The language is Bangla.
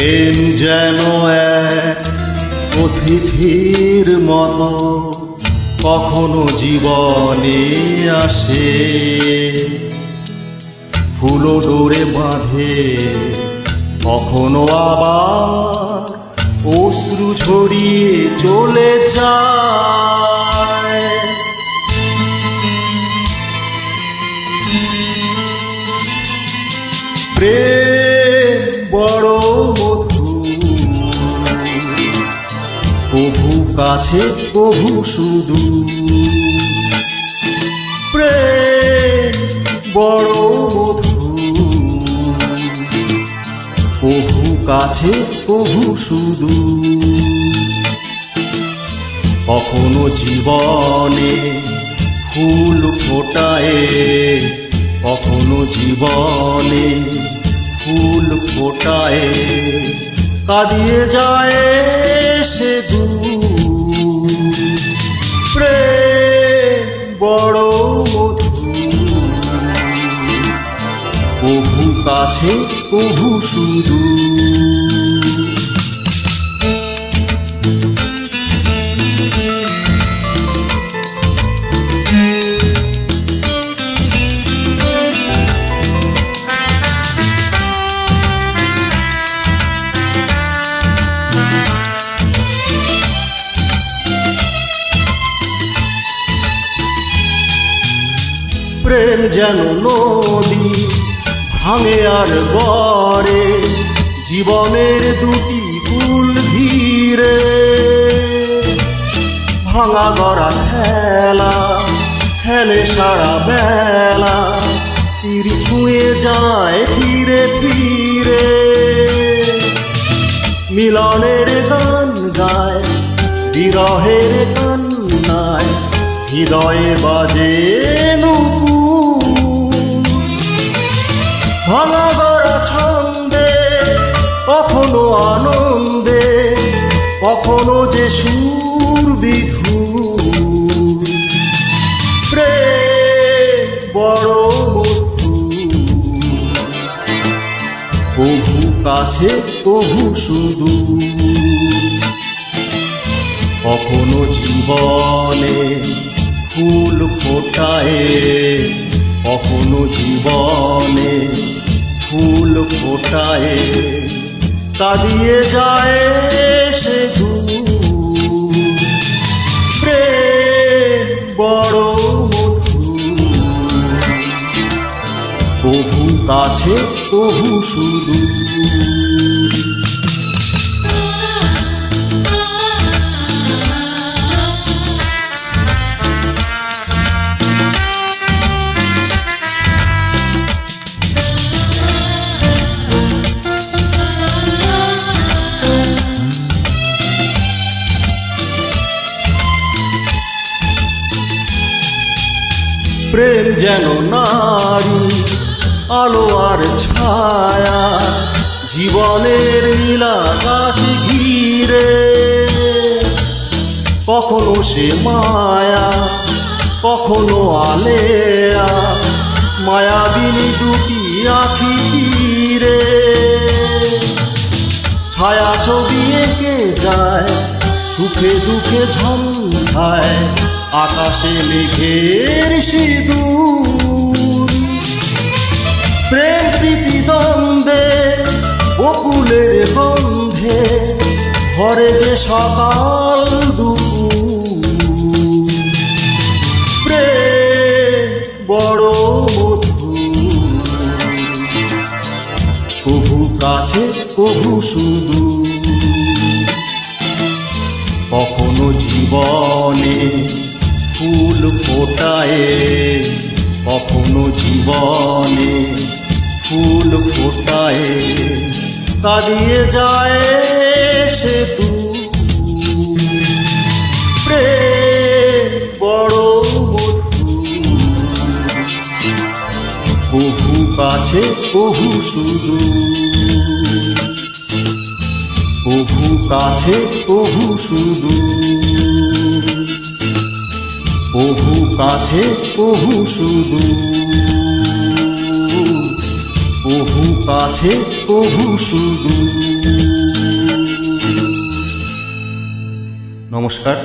প্রেম যেন এক অতিথির মতো কখনো জীবনে আসে। ফুলো ডোরে বাঁধে, কখনো আবার অশ্রু ছড়িয়ে চলে যায়। কাছে প্রভু শুধু। প্রেম বড় মধু প্রভু কাছে প্রভু শুধু। কখনো জীবনে ফুল ফোটায়, কখনো জীবনে ফুল ফোটায়, কাঁদিয়ে যায় সে দূর। প্রভু কাছে প্রভু শুধু। প্রেম যেন নদী ভাঙে আর গড়ে জীবনের দুটি কুল ধীরে ভাঙা গড়া খেলা, খেলে সারা বেলা, তীর ছুঁয়ে যায় ধীরে ধীরে মিলনের গান গায়, বিরহের কান্নায়, হৃদয়ে বাজে নুপুর কখনো যে সুর বিধু প্রেম বড় প্রভু কাছে প্রভু শুধু কখনো জীবনে ফুল ফোটায়। কখনো জীবনে ফুল ফোটায়। কাঁদিয়ে যায় সে দূর। বড় প্রভু কাছে প্রভু শুধু। প্রেম যেন নারী, আলো আর ছায়া, জীবনের নীলাকাশ ঘিরে। কখনো সে মায়া, কখনো আলেয়া, মায়াবিনী দুটি আখি তীরে ছায়া ছবি এঁকে যায়, সুখে দুঃখে ধন্ধায় আকাশে মেঘের সিঁদুর। প্রেম প্রীতি দ্বন্দ্বে বকুলের গন্ধে ঘরে যে সকাল দুপুর। প্রভু শুধু। কখনো জীবনে ফুল ফোটায়, কখনো জীবনে ফুল ফোটায়। কাঁদিয়ে যায় সে তু। বড় মধু। কাছে প্রভু শুধু। প্রভু কাছে প্রভু শুধু। প্রভু কাছে বহু শুধু বহু কাছে বহু শুধু নমস্কার।